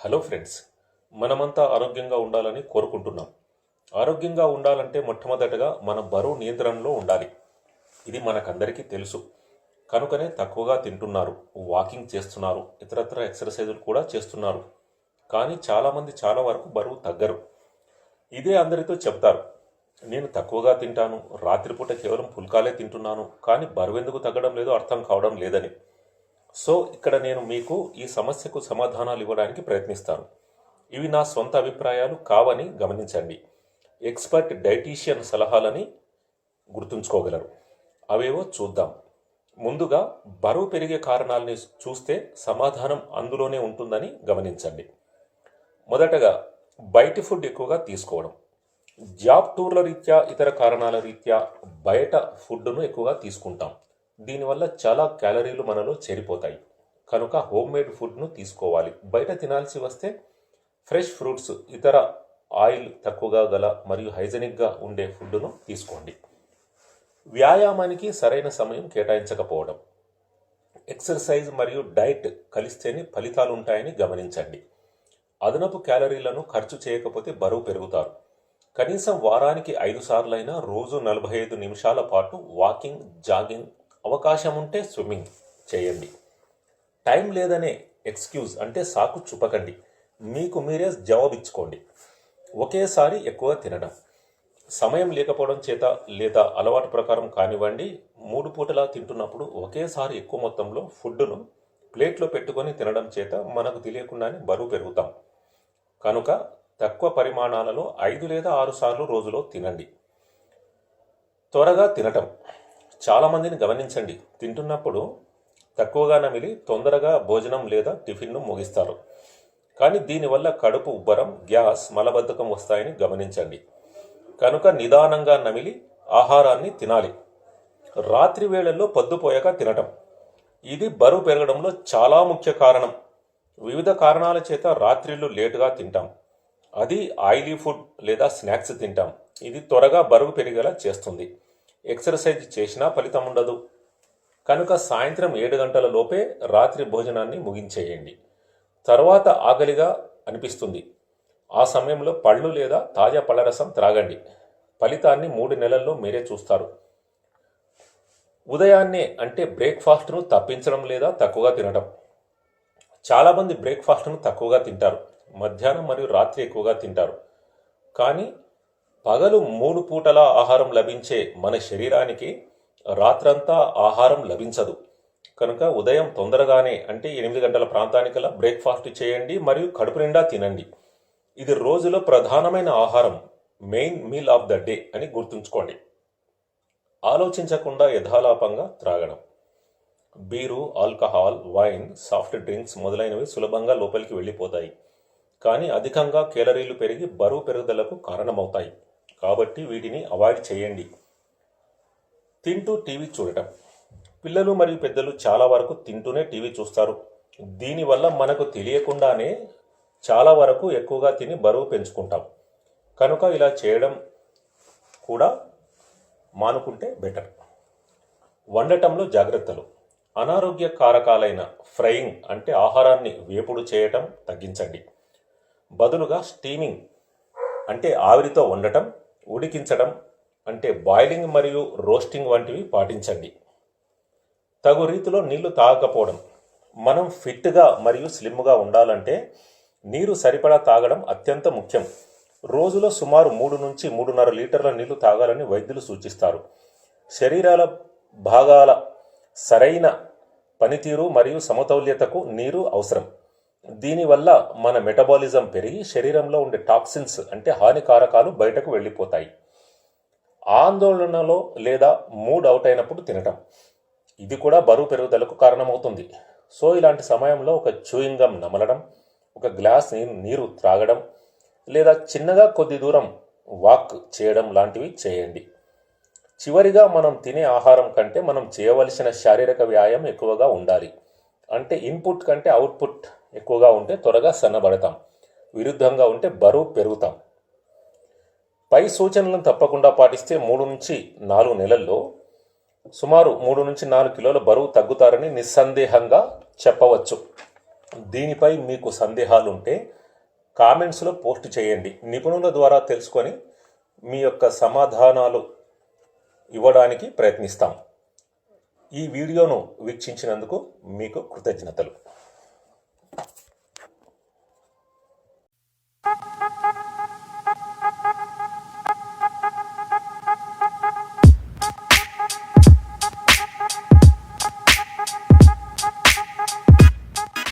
Hello friends మనమంతా ఆరోగ్యంగా ఉండాలని కోరుకుంటున్నాం. ఆరోగ్యంగా ఉండాలంటే మొట్టమొదటగా మన బరువు నియంత్రణలో ఉండాలి. ఇది మనకందరికీ తెలుసు. కనుకనే తక్కువగా తింటున్నారు వాకింగ్ చేస్తున్నారు ఇతరత్ర ఎక్సర్సైజులు కూడా చేస్తున్నారు. కానీ చాలామంది చాలా వరకు బరువు తగ్గరు. ఇదే అందరితో చెప్తారు. నేను తక్కువగా తింటాను రాత్రిపూట కేవలం పుల్కాలే తింటున్నాను కానీ బరువు ఎందుకు తగ్గడం లేదో అర్థం కావడం లేదని. సో ఇక్కడ నేను మీకు ఈ సమస్యకు సమాధానాలు ఇవ్వడానికి ప్రయత్నిస్తాను. ఇవి నా సొంత అభిప్రాయాలు కావని గమనించండి. ఎక్స్పర్ట్ డైటీషియన్ సలహాలని గుర్తుంచుకోగలరు. అవేవో చూద్దాం. ముందుగా బరువు పెరిగే కారణాలని చూస్తే సమాధానం అందులోనే ఉంటుందని గమనించండి. మొదటగా బయటి ఫుడ్ ఎక్కువగా తీసుకోవడం. జాబ్ టూర్ల రీత్యా ఇతర కారణాల రీత్యా బయట ఫుడ్ను ఎక్కువగా తీసుకుంటాం. దీనివల్ల చాలా క్యాలరీలు మనలో చేరిపోతాయి కనుక హోమ్ మేడ్ ఫుడ్ను తీసుకోవాలి. బయట తినాల్సి వస్తే ఫ్రెష్ ఫ్రూట్స్ ఇతర ఆయిల్ తక్కువగా గల మరియు హైజెనిక్గా ఉండే ఫుడ్ను తీసుకోండి. వ్యాయామానికి సరైన సమయం కేటాయించకపోవడం. ఎక్సర్సైజ్ మరియు డైట్ కలిస్తేనే ఫలితాలు ఉంటాయని గమనించండి. అదనపు క్యాలరీలను ఖర్చు చేయకపోతే బరువు పెరుగుతారు. కనీసం వారానికి ఐదు సార్లైనా రోజు నలభై ఐదు నిమిషాల పాటు వాకింగ్ జాగింగ్ అవకాశం ఉంటే స్విమ్మింగ్ చేయండి. టైం లేదనే ఎక్స్క్యూజ్ అంటే సాకు చూపకండి. మీకు మీరే జవాబిచ్చుకోండి. ఒకేసారి ఎక్కువ తినడం. సమయం లేకపోవడం చేత లేదా అలవాటు ప్రకారం కానివ్వండి మూడు పూటలా తింటున్నప్పుడు ఒకేసారి ఎక్కువ మొత్తంలో ఫుడ్ను ప్లేట్లో పెట్టుకొని తినడం చేత మనకు తెలియకుండానే బరువు పెరుగుతాం. కనుక తక్కువ పరిమాణాలలో ఐదు లేదా ఆరు సార్లు రోజులో తినండి. త్వరగా తినటం. చాలామందిని గమనించండి. తింటున్నప్పుడు తక్కువగా నమిలి తొందరగా భోజనం లేదా టిఫిన్ను ముగిస్తారు. కానీ దీనివల్ల కడుపు ఉబ్బరం గ్యాస్ మలబద్ధకం వస్తాయని గమనించండి. కనుక నిదానంగా నమిలి ఆహారాన్ని తినాలి. రాత్రి వేళల్లో పొద్దుపోయాక తినటం. ఇది బరువు పెరగడంలో చాలా ముఖ్య కారణం. వివిధ కారణాల చేత రాత్రిళ్ళు లేటుగా తింటాం. అది ఆయిలీ ఫుడ్ లేదా స్నాక్స్ తింటాం. ఇది త్వరగా బరువు పెరిగేలా చేస్తుంది. ఎక్సర్సైజ్ చేసినా ఫలితం ఉండదు. కనుక సాయంత్రం ఏడు గంటల లోపే రాత్రి భోజనాన్ని ముగించేయండి. తర్వాత ఆకలిగా అనిపిస్తుంది. ఆ సమయంలో పళ్ళు లేదా తాజా పళ్ళరసం త్రాగండి. ఫలితాన్ని మూడు నెలల్లో మీరే చూస్తారు. ఉదయాన్నే అంటే బ్రేక్ఫాస్ట్ను తప్పించడం లేదా తక్కువగా తినడం చాలామంది బ్రేక్ఫాస్ట్ను తక్కువగా తింటారు. మధ్యాహ్నం మరియు రాత్రి ఎక్కువగా తింటారు. కానీ పగలు మూడు పూటల ఆహారం లభించే మన శరీరానికి రాత్రంతా ఆహారం లభించదు. కనుక ఉదయం తొందరగానే అంటే ఎనిమిది గంటల ప్రాంతానికల్లా బ్రేక్ఫాస్ట్ చేయండి మరియు కడుపు నిండా తినండి. ఇది రోజులో ప్రధానమైన ఆహారం main meal of the day అని గుర్తుంచుకోండి. ఆలోచించకుండా యథాలాపంగా త్రాగడం. Beer alcohol wine soft drinks మొదలైనవి సులభంగా లోపలికి వెళ్ళిపోతాయి. కానీ అధికంగా కేలరీలు పెరిగి బరువు పెరుగుదలకు కారణమవుతాయి. కాబట్టి వీటిని అవాయిడ్ చేయండి. తింటూ టీవీ చూడటం. పిల్లలు మరియు పెద్దలు చాలా వరకు తింటూనే టీవీ చూస్తారు. దీనివల్ల మనకు తెలియకుండానే చాలా వరకు ఎక్కువగా తిని బరువు పెంచుకుంటాం. కనుక ఇలా చేయడం కూడా మానుకుంటే బెటర్. వండటంలో జాగ్రత్తలు. అనారోగ్య కారకాలైన ఫ్రైయింగ్ అంటే ఆహారాన్ని వేపుడు చేయటం తగ్గించండి. బదులుగా స్టీమింగ్ అంటే ఆవిరితో వండటం ఉడికించడం అంటే బాయిలింగ్ మరియు రోస్టింగ్ వంటివి పాటించండి. తగు రీతిలో నీళ్ళు తాగకపోవడం మనం ఫిట్గా మరియు స్లిమ్గా ఉండాలంటే నీరు సరిపడా తాగడం అత్యంత ముఖ్యం. రోజులో సుమారు మూడు నుంచి మూడున్నర లీటర్ల నీళ్ళు తాగాలని వైద్యులు సూచిస్తారు. శరీరాల భాగాల సరైన పనితీరు మరియు సమతౌల్యతకు నీరు అవసరం. దీనివల్ల మన మెటబాలిజం పెరిగి శరీరంలో ఉండే టాక్సిన్స్ అంటే హానికారకాలు బయటకు వెళ్ళిపోతాయి. ఆందోళనలో లేదా మూడ్ అవుట్ అయినప్పుడు తినటం. ఇది కూడా బరువు పెరుగుదలకు కారణమవుతుంది. సో ఇలాంటి సమయంలో ఒక చూయింగం నమలడం ఒక గ్లాస్ నీరు నీరు త్రాగడం లేదా చిన్నగా కొద్ది దూరం వాక్ చేయడం లాంటివి చేయండి. చివరిగా మనం తినే ఆహారం కంటే మనం చేయవలసిన శారీరక వ్యాయామం ఎక్కువగా ఉండాలి. అంటే ఇన్పుట్ కంటే అవుట్పుట్ ఎక్కువగా ఉంటే త్వరగా సన్నబడతాం. విరుద్ధంగా ఉంటే బరువు పెరుగుతాం. పై సూచనలను తప్పకుండా పాటిస్తే మూడు నుంచి నాలుగు నెలల్లో సుమారు మూడు నుంచి నాలుగు కిలోల బరువు తగ్గుతారని నిస్సందేహంగా చెప్పవచ్చు. దీనిపై మీకు సందేహాలు ఉంటే కామెంట్స్లో పోస్ట్ చేయండి. నిపుణుల ద్వారా తెలుసుకొని మీ యొక్క సమాధానాలు ఇవ్వడానికి ప్రయత్నిస్తాం. ఈ వీడియోను వీక్షించినందుకు మీకు కృతజ్ఞతలు.